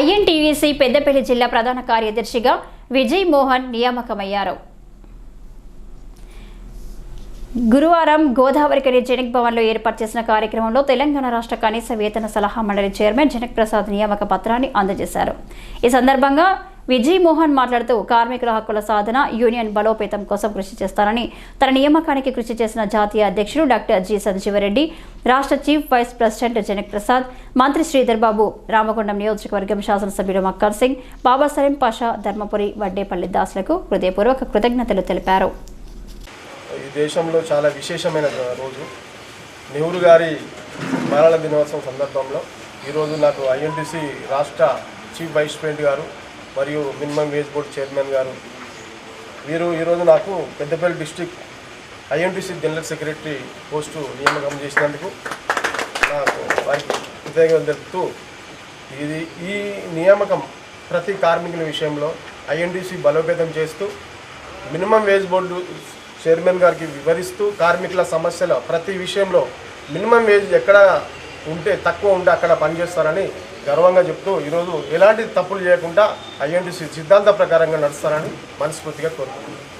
INTUC Peddapalli జిల్లా ప్రధాన కార్యదర్శిగా విజయ్ మోహన్ నియామకమయ్యారు. గురువారం గోదావరికని జనక్ భవన్లో ఏర్పాటు చేసిన కార్యక్రమంలో తెలంగాణ రాష్ట్ర కనీస వేతన సలహా మండలి చైర్మన్ జనక్ ప్రసాద్ నియామక పత్రాన్ని అందజేశారు. ఈ సందర్భంగా విజయ్ మోహన్ మాట్లాడుతూ కార్మికుల హక్కుల సాధన యూనియన్ బలోపేతం కోసం కృషి చేస్తారని తన నియామకానికి కృషి చేసిన జాతీయ అధ్యక్షుడు డాక్టర్ జి సంజీవరెడ్డి రాష్ట్ర chief vice president Janak Prasad మంత్రి శ్రీధర్ బాబు రామగుండం నియోజకవర్గం శాసనసభ్యుడు మక్కర్ సింగ్ బాబా సలీం పాషా ధర్మపురి వడ్డేపల్లి దాసులకు హృదయపూర్వక కృతజ్ఞతలు తెలిపారు. ఈ దేశంలో చాలా విశేషమైన రోజు. నెహ్రూ గారి మరణ దినోత్సవం సందర్భంలో ఈరోజు నాకు ఐఎన్టీసీ రాష్ట్ర చీఫ్ వైస్ ప్రెసిడెంట్ గారు మరియు మినిమం వేజ్ బోర్డ్ చైర్మన్ గారు. వీరు ఈరోజు నాకు Peddapalli district IMTC general secretary post నియామకం చేసినందుకు నాకు వారికి కృతజ్ఞతలు తెలుపుతూ ఇది ఈ నియామకం ప్రతి కార్మికుల విషయంలో ఐఎన్టీసీ బలోపేతం చేస్తూ మినిమం వేజ్ బోర్డు చైర్మన్ గారికి వివరిస్తూ కార్మికుల సమస్యల ప్రతి విషయంలో మినిమం వేజ్ ఎక్కడ ఉంటే తక్కువ ఉంటే అక్కడ పనిచేస్తారని గర్వంగా చెప్తూ ఈరోజు ఎలాంటి తప్పులు చేయకుండా ఐఎన్టీసీ సిద్ధాంత ప్రకారంగా నడుస్తారని మనస్ఫూర్తిగా కోరుకుంటున్నాను